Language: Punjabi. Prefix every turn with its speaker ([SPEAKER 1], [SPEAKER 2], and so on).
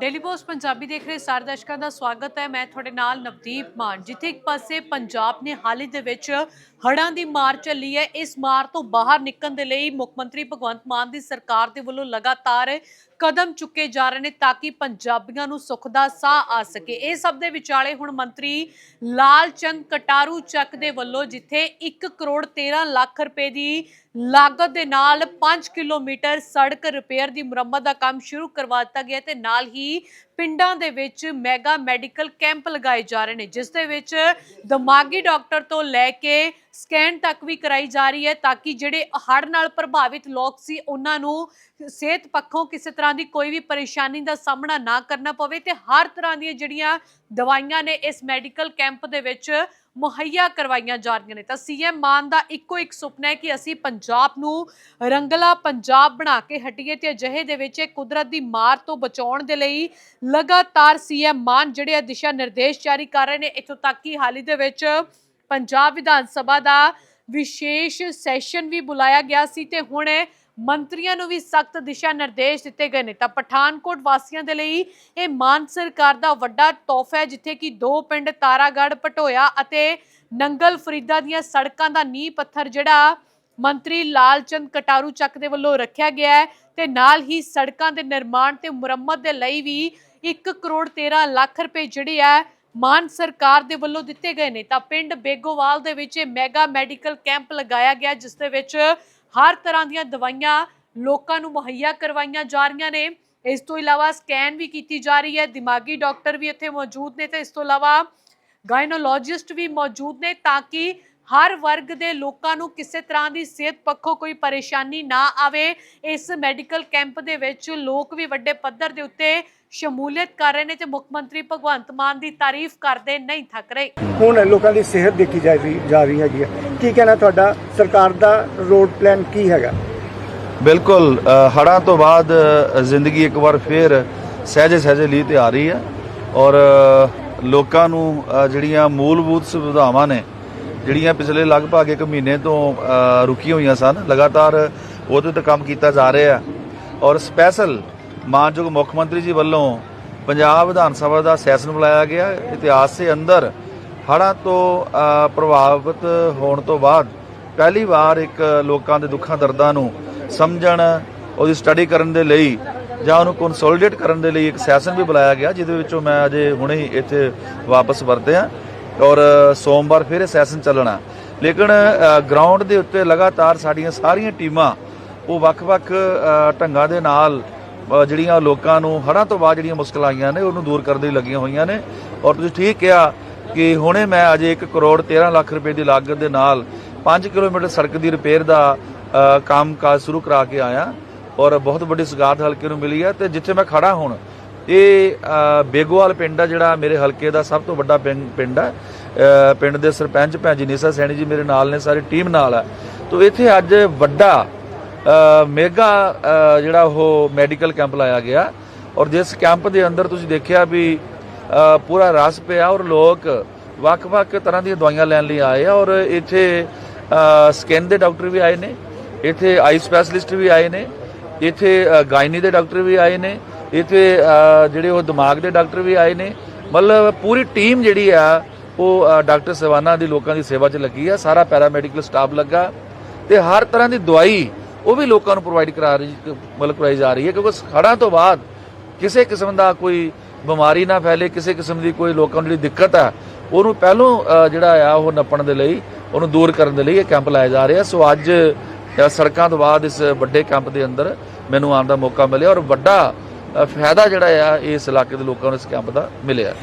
[SPEAKER 1] ਡੇਲੀ ਪੋਸਟ ਪੰਜਾਬੀ ਦੇਖ ਰਹੇ ਸਾਰੇ ਦਰਸ਼ਕਾਂ ਦਾ ਸਵਾਗਤ ਹੈ। ਮੈਂ ਤੁਹਾਡੇ ਨਾਲ ਨਵਦੀਪ ਮਾਨ, ਜਿੱਥੇ ਇੱਕ ਪਾਸੇ ਪੰਜਾਬ ਨੇ ਹਾਲ ਹੀ ਦੇ ਵਿੱਚ ਹੜ੍ਹਾਂ ਦੀ ਮਾਰ ਚੱਲੀ ਹੈ। ਇਸ ਮਾਰ ਤੋਂ ਬਾਹਰ ਨਿਕਲਣ ਦੇ ਲਈ ਮੁੱਖ ਮੰਤਰੀ ਭਗਵੰਤ ਮਾਨ ਦੀ ਸਰਕਾਰ ਦੇ ਵੱਲੋਂ ਲਗਾਤਾਰ ਕਦਮ ਚੁੱਕੇ ਜਾ ਰਹੇ ਨੇ ਤਾਂ ਕਿ ਪੰਜਾਬੀਆਂ ਨੂੰ ਸੁੱਖ ਦਾ ਸਾਹ ਆ ਸਕੇ। ਇਹ ਸਭ ਦੇ ਵਿਚਾਲੇ ਹੁਣ ਮੰਤਰੀ ਲਾਲ ਚੰਦ ਕਟਾਰੂ ਚੱਕ ਦੇ ਵੱਲੋਂ, ਜਿੱਥੇ 1 ਕਰੋੜ 13 ਲੱਖ ਰੁਪਏ ਦੀ ਲਾਗਤ ਦੇ ਨਾਲ 5 ਕਿਲੋਮੀਟਰ ਸੜਕ ਰਿਪੇਅਰ ਦੀ ਮੁਰੰਮਤ ਦਾ ਕੰਮ ਸ਼ੁਰੂ ਕਰਵਾ ਦਿੱਤਾ ਗਿਆ ਤੇ ਨਾਲ ਹੀ be ਪਿੰਡਾਂ ਦੇ ਵਿੱਚ ਮੈਗਾ ਮੈਡੀਕਲ ਕੈਂਪ ਲਗਾਏ ਜਾ ਰਹੇ ਨੇ, ਜਿਸ ਦੇ ਵਿੱਚ ਦਿਮਾਗੀ ਡਾਕਟਰ ਤੋਂ ਲੈ ਕੇ ਸਕੈਨ ਤੱਕ ਵੀ ਕਰਾਈ ਜਾ ਰਹੀ ਹੈ ਤਾਂ ਕਿ ਜਿਹੜੇ ਹੜ੍ਹ ਨਾਲ ਪ੍ਰਭਾਵਿਤ ਲੋਕ ਸੀ, ਉਹਨਾਂ ਨੂੰ ਸਿਹਤ ਪੱਖੋਂ ਕਿਸੇ ਤਰ੍ਹਾਂ ਦੀ ਕੋਈ ਵੀ ਪਰੇਸ਼ਾਨੀ ਦਾ ਸਾਹਮਣਾ ਨਾ ਕਰਨਾ ਪਵੇ ਤੇ ਹਰ ਤਰ੍ਹਾਂ ਦੀਆਂ ਜਿਹੜੀਆਂ ਦਵਾਈਆਂ ਨੇ ਇਸ ਮੈਡੀਕਲ ਕੈਂਪ ਦੇ ਵਿੱਚ ਮੁਹੱਈਆ ਕਰਵਾਈਆਂ ਜਾ ਰਹੀਆਂ ਨੇ। ਤਾਂ ਸੀਐਮ ਮਾਨ ਦਾ ਇੱਕੋ ਇੱਕ ਸੁਪਨਾ ਹੈ ਕਿ ਅਸੀਂ ਪੰਜਾਬ ਨੂੰ ਰੰਗਲਾ ਪੰਜਾਬ ਬਣਾ ਕੇ ਹਟੀਏ ਤੇ ਅਜਿਹੇ ਦੇ ਵਿੱਚ ਇਹ ਕੁਦਰਤ ਦੀ ਮਾਰ ਤੋਂ ਬਚਾਉਣ ਦੇ ਲਈ ਲਗਾਤਾਰ ਸੀਐਮ ਮਾਨ ਜਿਹੜੇ ਆ ਦਿਸ਼ਾ ਨਿਰਦੇਸ਼ ਜਾਰੀ ਕਰ ਰਹੇ ਨੇ, ਇੱਥੋਂ ਤੱਕ ਕਿ ਹਾਲ ਹੀ ਦੇ ਵਿੱਚ ਪੰਜਾਬ ਵਿਧਾਨ ਸਭਾ ਦਾ ਵਿਸ਼ੇਸ਼ ਸੈਸ਼ਨ ਵੀ ਬੁਲਾਇਆ ਗਿਆ ਸੀ ਤੇ ਹੁਣ ਮੰਤਰੀਆਂ ਨੂੰ ਵੀ ਸਖਤ ਦਿਸ਼ਾ ਨਿਰਦੇਸ਼ ਦਿੱਤੇ ਗਏ ਨੇ। ਤਾਂ ਪਠਾਨਕੋਟ ਵਾਸੀਆਂ ਦੇ ਲਈ ਇਹ ਮਾਨ ਸਰਕਾਰ ਦਾ ਵੱਡਾ ਤੋਹਫਾ ਹੈ, ਜਿੱਥੇ ਕਿ ਦੋ ਪਿੰਡ ਤਾਰਾਗੜ੍ਹ, ਪਟੋਇਆ ਅਤੇ ਨੰਗਲ ਫਰੀਦਾ ਦੀਆਂ ਸੜਕਾਂ ਦਾ ਨੀਂਹ ਪੱਥਰ ਜਿਹੜਾ ਮੰਤਰੀ ਲਾਲਚੰਦ ਕਟਾਰੂ ਚੱਕ ਦੇ ਵੱਲੋਂ ਰੱਖਿਆ ਗਿਆ ਹੈ ਤੇ ਨਾਲ ਹੀ ਸੜਕਾਂ ਦੇ ਨਿਰਮਾਣ ਤੇ ਮੁਰੰਮਤ ਦੇ ਲਈ ਵੀ 1 ਕਰੋੜ 13 ਲੱਖ ਰੁਪਏ ਜਿਹੜੇ ਆ ਮਾਨ ਸਰਕਾਰ ਦੇ ਵੱਲੋਂ ਦਿੱਤੇ ਗਏ ਨੇ। ਤਾਂ ਪਿੰਡ ਬੇਗੋਵਾਲ ਦੇ ਵਿੱਚ ਇਹ ਮੈਗਾ ਮੈਡੀਕਲ ਕੈਂਪ ਲਗਾਇਆ ਗਿਆ, ਜਿਸ ਦੇ ਵਿੱਚ ਹਰ ਤਰ੍ਹਾਂ ਦੀਆਂ ਦਵਾਈਆਂ ਲੋਕਾਂ ਨੂੰ ਮੁਹੱਈਆ ਕਰਵਾਈਆਂ ਜਾ ਰਹੀਆਂ ਨੇ। ਇਸ ਤੋਂ ਇਲਾਵਾ ਸਕੈਨ ਵੀ ਕੀਤੀ ਜਾ ਰਹੀ ਹੈ। ਦਿਮਾਗੀ ਡਾਕਟਰ ਵੀ ਇੱਥੇ ਮੌਜੂਦ ਨੇ ਤੇ ਇਸ ਤੋਂ ਇਲਾਵਾ ਗਾਇਨੋਲੋਜਿਸਟ ਵੀ ਮੌਜੂਦ ਨੇ ਤਾਂ ਕਿ ਹਰ ਵਰਗ ਦੇ ਲੋਕਾਂ ਨੂੰ ਕਿਸੇ ਤਰ੍ਹਾਂ ਦੀ ਸਿਹਤ ਪੱਖੋਂ ਕੋਈ ਪਰੇਸ਼ਾਨੀ ਨਾ ਆਵੇ। ਇਸ ਮੈਡੀਕਲ ਕੈਂਪ ਦੇ ਵਿੱਚ ਲੋਕ ਵੀ ਵੱਡੇ ਪੱਧਰ ਦੇ ਉੱਤੇ ਸ਼ਮੂਲੀਅਤ ਕਰ ਰਹੇ ਨੇ ਤੇ ਮੁੱਖ ਮੰਤਰੀ ਭਗਵੰਤ ਮਾਨ ਦੀ ਤਾਰੀਫ ਕਰਦੇ ਨਹੀਂ ਥੱਕ ਰਹੇ।
[SPEAKER 2] ਹੁਣ ਲੋਕਾਂ ਦੀ ਸਿਹਤ ਦੇਖੀ ਜਾ ਰਹੀ ਜਾ ਰਹੀ ਹੈਗੀ ਹੈ ਕੀ ਕਹਿਣਾ ਤੁਹਾਡਾ? ਸਰਕਾਰ ਦਾ ਰੋਡ ਪਲਾਨ ਕੀ ਹੈਗਾ?
[SPEAKER 3] ਬਿਲਕੁਲ ਅ, ਹੜ੍ਹਾਂ ਤੋਂ ਬਾਅਦ ਜ਼ਿੰਦਗੀ ਇੱਕ ਵਾਰ ਫੇਰ ਸਹਿਜੇ ਸਹਿਜੇ ਲਈ ਤੇ ਆ ਰਹੀ ਹੈ ਔਰ ਲੋਕਾਂ ਨੂੰ ਜਿਹੜੀਆਂ ਮੂਲਭੂਤ ਸੁਵਿਧਾਵਾਂ ਨੇ ਜਿਹੜੀਆਂ ਪਿਛਲੇ ਲਗਭਗ ਇੱਕ ਮਹੀਨੇ ਤੋਂ ਅ, ਰੁਕੀਆਂ ਹੋਈਆਂ ਸਨ ਲਗਾਤਾਰ ਉਹਦੇ ਤੇ ਕੰਮ ਕੀਤਾ ਜਾ ਰਿਹਾ। ਔਰ ਸਪੈਸ਼ਲ ਮਾਨਯੋਗ ਮੁੱਖ ਮੰਤਰੀ ਜੀ ਵੱਲੋਂ ਪੰਜਾਬ ਵਿਧਾਨ ਸਭਾ ਦਾ ਸੈਸ਼ਨ ਬੁਲਾਇਆ ਗਿਆ। ਇਤਿਹਾਸ ਦੇ ਅੰਦਰ ਹੜ੍ਹਾਂ ਤੋਂ ਪ੍ਰਭਾਵਿਤ ਹੋਣ ਤੋਂ ਬਾਅਦ ਪਹਿਲੀ ਵਾਰ ਇੱਕ ਲੋਕਾਂ ਦੇ ਦੁੱਖਾਂ, ਦਰਦਾਂ ਨੂੰ ਸਮਝਣ, ਉਹਦੀ ਸਟੱਡੀ ਕਰਨ ਦੇ ਲਈ ਜਾਂ ਉਹਨੂੰ ਕੰਸੋਲੀਡੇਟ ਕਰਨ ਦੇ ਲਈ ਇੱਕ ਸੈਸ਼ਨ ਵੀ ਬੁਲਾਇਆ ਗਿਆ, ਜਿਹਦੇ ਵਿੱਚੋਂ ਮੈਂ ਅਜੇ ਹੁਣੇ ਹੀ ਇੱਥੇ ਵਾਪਸ ਵਰਤਿਆ ਔਰ ਸੋਮਵਾਰ ਫਿਰ ਇਹ ਸੈਸ਼ਨ ਚੱਲਣਾ। ਲੇਕਿਨ ਗਰਾਊਂਡ ਦੇ ਉੱਤੇ ਲਗਾਤਾਰ ਸਾਡੀਆਂ ਸਾਰੀਆਂ ਟੀਮਾਂ ਉਹ ਵੱਖ-ਵੱਖ ਢੰਗਾਂ ਦੇ ਨਾਲ ਜਿਹੜੀਆਂ ਲੋਕਾਂ ਨੂੰ ਹੜ੍ਹਾਂ ਤੋਂ ਬਾਅਦ ਜਿਹੜੀਆਂ ਮੁਸ਼ਕਲਾਂ ਆਈਆਂ ਨੇ ਉਹਨੂੰ ਦੂਰ ਕਰਨ ਦੇ ਲੱਗੀਆਂ ਹੋਈਆਂ ਨੇ। ਔਰ ਤੁਸੀਂ ਠੀਕ ਕਿਹਾ ਕਿ ਹੁਣੇ ਮੈਂ ਅਜੇ 1 ਕਰੋੜ 13 ਲੱਖ ਰੁਪਏ ਦੀ ਲਾਗਤ ਦੇ ਨਾਲ 5 ਕਿਲੋਮੀਟਰ ਸੜਕ ਦੀ ਰਿਪੇਅਰ ਦਾ ਅ, ਕੰਮ ਕਾਜ ਸ਼ੁਰੂ ਕਰਾ ਕੇ ਆਇਆ। ਔਰ ਬਹੁਤ ਵੱਡੀ ਸੁਗਾਤ ਹਲਕੇ ਨੂੰ ਮਿਲੀ ਹੈ। ਤੇ ਜਿੱਥੇ ਮੈਂ ਖੜਾ ਹੁਣ ਇਹ ਬੇਗੋਵਾਲ ਪਿੰਡ ਆ ਜਿਹੜਾ ਮੇਰੇ ਹਲਕੇ ਦਾ ਸਭ ਤੋਂ ਵੱਡਾ ਪਿੰਡ ਪਿੰਡ ਹੈ ਪਿੰਡ ਦੇ ਸਰਪੰਚ ਭੈਣ ਜੀ ਨੀਸਾ ਸੈਣੀ ਜੀ ਮੇਰੇ ਨਾਲ ਨੇ ਸਾਰੀ ਟੀਮ ਨਾਲ ਹੈ ਤੋ ਇੱਥੇ ਅੱਜ ਵੱਡਾ ਮੇਗਾ ਜਿਹੜਾ ਉਹ ਮੈਡੀਕਲ ਕੈਂਪ ਲਾਇਆ ਗਿਆ। ਔਰ ਜਿਸ ਕੈਂਪ ਦੇ ਅੰਦਰ ਤੁਸੀਂ ਦੇਖਿਆ ਵੀ ਪੂਰਾ ਰਸ ਪਿਆ ਔਰ ਲੋਕ ਵੱਖ-ਵੱਖ ਤਰ੍ਹਾਂ ਦੀਆਂ ਦਵਾਈਆਂ ਲੈਣ ਲਈ ਆਏ ਆ। ਔਰ ਇੱਥੇ ਸਕਿਨ ਦੇ ਡਾਕਟਰ ਵੀ ਆਏ ਨੇ, ਇੱਥੇ ਆਈ ਸਪੈਸ਼ਲਿਸਟ ਵੀ ਆਏ ਨੇ, ਇੱਥੇ ਗਾਇਨੀ ਦੇ ਡਾਕਟਰ ਵੀ ਆਏ ਨੇ, ਇੱਥੇ ਜਿਹੜੇ ਉਹ ਦਿਮਾਗ ਦੇ ਡਾਕਟਰ ਵੀ ਆਏ ਨੇ। ਮਤਲਬ ਪੂਰੀ ਟੀਮ ਜਿਹੜੀ ਆ, ਉਹ ਡਾਕਟਰ ਸਵਾਨਾ ਦੀ ਲੋਕਾਂ ਦੀ ਸੇਵਾ 'ਚ ਲੱਗੀ ਆ। ਸਾਰਾ ਪੈਰਾਮੈਡੀਕਲ ਸਟਾਫ ਲੱਗਾ। ਤੇ ਹਰ ਤਰ੍ਹਾਂ ਦੀ ਦਵਾਈ ਉਹ ਵੀ ਲੋਕਾਂ ਨੂੰ ਪ੍ਰੋਵਾਈਡ ਕਰਾ ਰਹੀ, ਮਤਲਬ ਕਰਵਾਈ ਜਾ ਰਹੀ ਹੈ, ਕਿਉਂਕਿ ਹੜ੍ਹਾਂ ਤੋਂ ਬਾਅਦ ਕਿਸੇ ਕਿਸਮ ਦਾ ਕੋਈ ਬਿਮਾਰੀ ਨਾ ਫੈਲੇ, ਕਿਸੇ ਕਿਸਮ ਦੀ ਕੋਈ ਲੋਕਾਂ ਨੂੰ ਜਿਹੜੀ ਦਿੱਕਤ ਆ, ਉਹਨੂੰ ਪਹਿਲੋਂ ਜਿਹੜਾ ਆ, ਉਹ ਨੱਪਣ ਦੇ ਲਈ, ਉਹਨੂੰ ਦੂਰ ਕਰਨ ਦੇ ਲਈ ਇਹ ਕੈਂਪ ਲਾਇਆ ਜਾ ਰਿਹਾ। ਸੋ ਅੱਜ ਸੜਕਾਂ ਤੋਂ ਬਾਅਦ ਇਸ ਵੱਡੇ ਕੈਂਪ ਦੇ ਅੰਦਰ ਮੈਨੂੰ ਆਉਣ ਦਾ ਮੌਕਾ ਮਿਲਿਆ ਔਰ ਵੱਡਾ ਫਾਇਦਾ ਜਿਹੜਾ ਆ, ਇਸ ਇਲਾਕੇ ਦੇ ਲੋਕਾਂ ਨੂੰ ਇਸ ਕੈਂਪ ਦਾ ਮਿਲਿਆ।